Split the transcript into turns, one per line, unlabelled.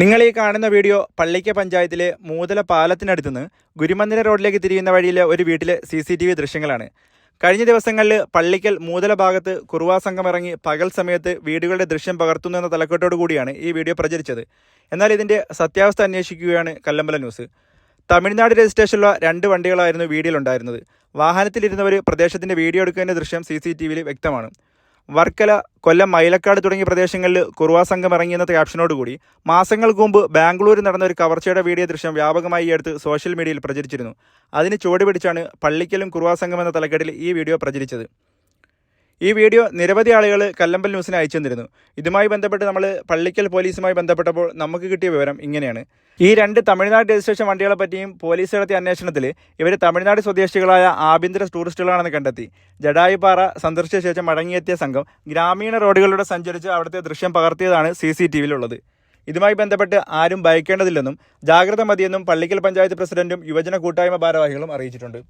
നിങ്ങൾ ഈ കാണുന്ന വീഡിയോ പള്ളിക്ക പഞ്ചായത്തിലെ മൂതല പാലത്തിനടുത്ത് നിന്ന് ഗുരുമന്ദിര റോഡിലേക്ക് തിരിയുന്ന വഴിയിലെ ഒരു വീട്ടിലെ സി സി ടി വി ദൃശ്യങ്ങളാണ്. കഴിഞ്ഞ ദിവസങ്ങളിൽ പള്ളിക്കൽ മൂതല ഭാഗത്ത് കുറുവാ സംഘം ഇറങ്ങി പകൽ സമയത്ത് വീടുകളുടെ ദൃശ്യം പകർത്തുന്നു എന്ന തലക്കെട്ടോടു കൂടിയാണ് ഈ വീഡിയോ പ്രചരിച്ചത്. എന്നാൽ ഇതിന്റെ സത്യാവസ്ഥ അന്വേഷിക്കുകയാണ് കല്ലമ്പല ന്യൂസ്. തമിഴ്നാട് രജിസ്ട്രേഷനുള്ള രണ്ട് വണ്ടികളായിരുന്നു വീഡിയോയിലുണ്ടായിരുന്നത് വാഹനത്തിലിരുന്നവർ പ്രദേശത്തിന്റെ വീഡിയോ എടുക്കുന്നതിന്റെ ദൃശ്യം സി സി ടി വിയിൽ വ്യക്തമാണ്. വർക്കല കൊല്ലം മൈലക്കാട് തുടങ്ങിയ പ്രദേശങ്ങളിൽ കുറുവാ സംഘം ഇറങ്ങിയെന്ന ക്യാപ്ഷനോടുകൂടി മാസങ്ങൾക്ക് മുമ്പ് ബാംഗ്ലൂരിൽ നടന്ന ഒരു കവർച്ചയുടെ വീഡിയോ ദൃശ്യം വ്യാപകമായി ഈ അടുത്ത് സോഷ്യൽ മീഡിയയിൽ പ്രചരിച്ചിരുന്നു. അതിന് ചുവടുപിടിച്ചാണ് പള്ളിക്കലും കുറുവാ സംഘം എന്ന തലക്കെട്ടിൽ ഈ വീഡിയോ പ്രചരിച്ചത്. ഈ വീഡിയോ നിരവധി ആളുകൾ കല്ലമ്പൽ ന്യൂസിന് അയച്ചു തന്നിരുന്നു. ഇതുമായി ബന്ധപ്പെട്ട് നമ്മൾ പള്ളിക്കൽ പോലീസുമായി ബന്ധപ്പെട്ടപ്പോൾ നമുക്ക് കിട്ടിയ വിവരം ഇങ്ങനെയാണ്. ഈ രണ്ട് തമിഴ്നാട് രജിസ്ട്രേഷൻ വണ്ടികളെ പറ്റിയും പോലീസ് നടത്തിയ അന്വേഷണത്തിൽ ഇവർ തമിഴ്നാട് സ്വദേശികളായ ആഭ്യന്തര ടൂറിസ്റ്റുകളാണെന്ന് കണ്ടെത്തി. ജഡായിപ്പാറ സന്ദർശിച്ച ശേഷം മടങ്ങിയെത്തിയ സംഘം ഗ്രാമീണ റോഡുകളിലൂടെ സഞ്ചരിച്ച് അവിടുത്തെ ദൃശ്യം പകർത്തിയതാണ് സി സി ടി വിയിലുള്ളത്. ഇതുമായി ബന്ധപ്പെട്ട് ആരും ഭയക്കേണ്ടതില്ലെന്നും ജാഗ്രത മതിയെന്നും പള്ളിക്കൽ പഞ്ചായത്ത് പ്രസിഡന്റും യുവജന കൂട്ടായ്മ ഭാരവാഹികളും അറിയിച്ചിട്ടുണ്ട്.